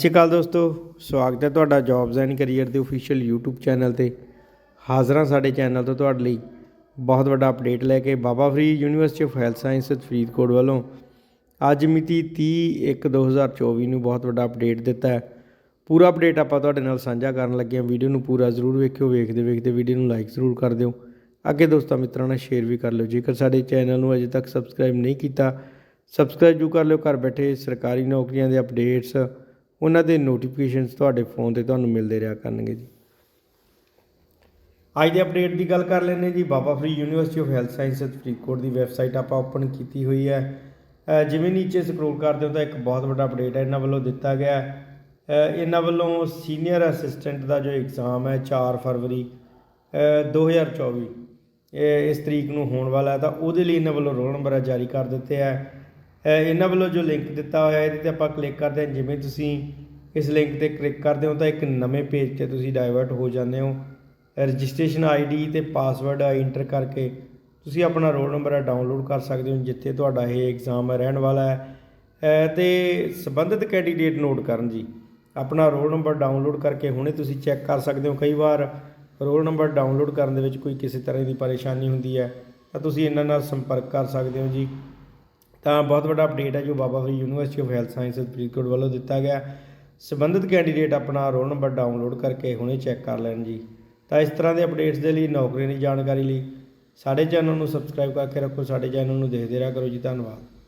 ਸਤਿ ਸ਼੍ਰੀ ਅਕਾਲ ਦੋਸਤੋ, ਸਵਾਗਤ ਹੈ ਤੁਹਾਡਾ ਜੌਬਸ ਐਂਡ ਕੈਰੀਅਰ ਦੇ ਅਫੀਸ਼ੀਅਲ YouTube ਚੈਨਲ ਤੇ। ਹਾਜ਼ਰਾਂ ਸਾਡੇ ਚੈਨਲ ਤੋਂ ਤੁਹਾਡੇ ਲਈ ਬਹੁਤ ਵੱਡਾ ਅਪਡੇਟ ਲੈ ਕੇ Baba Farid university of health sciences Faridkot ਵੱਲੋਂ। ਅੱਜ ਮਿਤੀ 30/1/2024 ਨੂੰ ਬਹੁਤ ਵੱਡਾ ਅਪਡੇਟ ਦਿੱਤਾ ਹੈ। ਪੂਰਾ ਅਪਡੇਟ ਆਪਾਂ ਤੁਹਾਡੇ ਨਾਲ ਸਾਂਝਾ ਕਰਨ ਲੱਗੇ ਹਾਂ। ਵੀਡੀਓ ਨੂੰ ਪੂਰਾ ਜ਼ਰੂਰ ਵੇਖਿਓ, ਵੇਖਦੇ ਵੇਖਦੇ ਵੀਡੀਓ ਨੂੰ ਲਾਈਕ ਜ਼ਰੂਰ ਕਰ ਦਿਓ। ਅੱਗੇ ਦੋਸਤਾਂ ਮਿੱਤਰਾਂ ਨਾਲ ਸ਼ੇਅਰ ਵੀ ਕਰ ਲਿਓ। ਜੇਕਰ ਸਾਡੇ ਚੈਨਲ ਨੂੰ ਅਜੇ ਤੱਕ ਸਬਸਕ੍ਰਾਈਬ ਨਹੀਂ ਕੀਤਾ ਸਬਸਕ੍ਰਾਈਬ ਜੂ ਕਰ ਲਿਓ। ਘਰ ਬੈਠੇ ਸਰਕਾਰੀ ਨੌਕਰੀਆਂ ਦੇ ਅਪਡੇਟਸ ਉਹਨਾਂ ਦੇ ਨੋਟੀਫਿਕੇਸ਼ਨਸ ਤੁਹਾਡੇ ਫੋਨ ਤੇ ਤੁਹਾਨੂੰ ਮਿਲਦੇ ਰਿਹਾ ਕਰਨਗੇ ਜੀ। ਅੱਜ ਦੇ ਅਪਡੇਟ ਦੀ ਗੱਲ ਕਰ ਲੈਂਦੇ ਜੀ। Baba Farid university of health sciences Faridkot the website ਆਪਾਂ ਓਪਨ ਕੀਤੀ ਹੋਈ ਹੈ। ਜਿਵੇਂ ਨੀਚੇ ਸਕਰੋਲ ਕਰਦੇ ਹੋ ਤਾਂ ਇੱਕ ਬਹੁਤ ਵੱਡਾ ਅਪਡੇਟ ਹੈ। ਇਹਨਾਂ ਵੱਲੋਂ ਦਿੱਤਾ ਗਿਆ ਇਹਨਾਂ ਵੱਲੋਂ ਸੀਨੀਅਰ ਅਸਿਸਟੈਂਟ ਦਾ ਜੋ ਐਗਜ਼ਾਮ ਹੈ 4 ਫਰਵਰੀ ਅ, 2024 ਇਹ ਇਸ ਤਰੀਕ ਨੂੰ ਹੋਣ ਵਾਲਾ ਹੈ। ਤਾਂ ਉਹਦੇ ਲਈ ਇਹਨਾਂ ਵੱਲੋਂ ਰੋਲ ਨੰਬਰ ਜਾਰੀ ਕਰ ਦਿੱਤੇ ਹੈ। ਇਹਨਾਂ ਵੱਲੋਂ ਜੋ ਲਿੰਕ ਦਿੱਤਾ ਹੋਇਆ ਇਹਦੇ ਤੇ ਆਪਾਂ ਕਲਿੱਕ ਕਰਦੇ ਹਾਂ। ਜਿਵੇਂ ਤੁਸੀਂ ਇਸ ਲਿੰਕ ਤੇ ਕਲਿੱਕ ਕਰਦੇ ਹੋ ਤਾਂ ਇੱਕ ਨਵੇਂ ਪੇਜ ਤੇ ਤੁਸੀਂ ਡਾਇਵਰਟ ਹੋ ਜਾਂਦੇ ਹੋ। ਰਜਿਸਟ੍ਰੇਸ਼ਨ ਆਈਡੀ ਤੇ ਪਾਸਵਰਡ ਇੰਟਰ ਕਰਕੇ ਤੁਸੀਂ ਆਪਣਾ ਰੋਲ ਨੰਬਰ ਡਾਊਨਲੋਡ ਕਰ ਸਕਦੇ ਹੋ ਜਿੱਥੇ ਤੁਹਾਡਾ ਇਹ ਐਗਜ਼ਾਮ ਰਹਿਣ ਵਾਲਾ ਹੈ। ਅ, ਤੇ ਸੰਬੰਧਿਤ ਕੈਂਡੀਡੇਟ ਨੋਟ ਕਰਨ ਜੀ ਆਪਣਾ ਰੋਲ ਨੰਬਰ ਡਾਊਨਲੋਡ ਕਰਕੇ ਹੁਣੇ ਤੁਸੀਂ ਚੈੱਕ ਕਰ ਸਕਦੇ ਹੋ। ਕਈ ਵਾਰ ਰੋਲ ਨੰਬਰ ਡਾਊਨਲੋਡ ਕਰਨ ਦੇ ਵਿੱਚ ਕੋਈ ਕਿਸੇ ਤਰ੍ਹਾਂ ਦੀ ਪਰੇਸ਼ਾਨੀ ਹੁੰਦੀ ਹੈ ਤਾਂ ਤੁਸੀਂ ਇਹਨਾਂ ਨਾਲ ਸੰਪਰਕ ਕਰ ਸਕਦੇ ਹੋ ਜੀ। ਤਾਂ ਬਹੁਤ ਵੱਡਾ ਅਪਡੇਟ ਹੈ ਜੋ Baba Farid university of health sciences Faridkot ਵੱਲੋਂ ਦਿੱਤਾ ਗਿਆ ਸੰਬੰਧਿਤ ਕੈਂਡੀਡੇਟ ਆਪਣਾ ਰੋਲ ਨੰਬਰ ਡਾਊਨਲੋਡ ਕਰਕੇ ਹੁਣੇ ਚੈੱਕ ਕਰ ਲੈਣ ਜੀ। ਤਾਂ ਇਸ ਤਰ੍ਹਾਂ ਦੇ ਅਪਡੇਟਸ ਦੇ ਲਈ ਨੌਕਰੀ ਦੀ ਜਾਣਕਾਰੀ ਲਈ ਸਾਡੇ ਚੈਨਲ ਨੂੰ ਸਬਸਕ੍ਰਾਈਬ ਕਰਕੇ ਰੱਖੋ, ਸਾਡੇ ਚੈਨਲ ਨੂੰ ਦੇਖਦੇ ਰਿਹਾ ਕਰੋ ਜੀ। ਧੰਨਵਾਦ।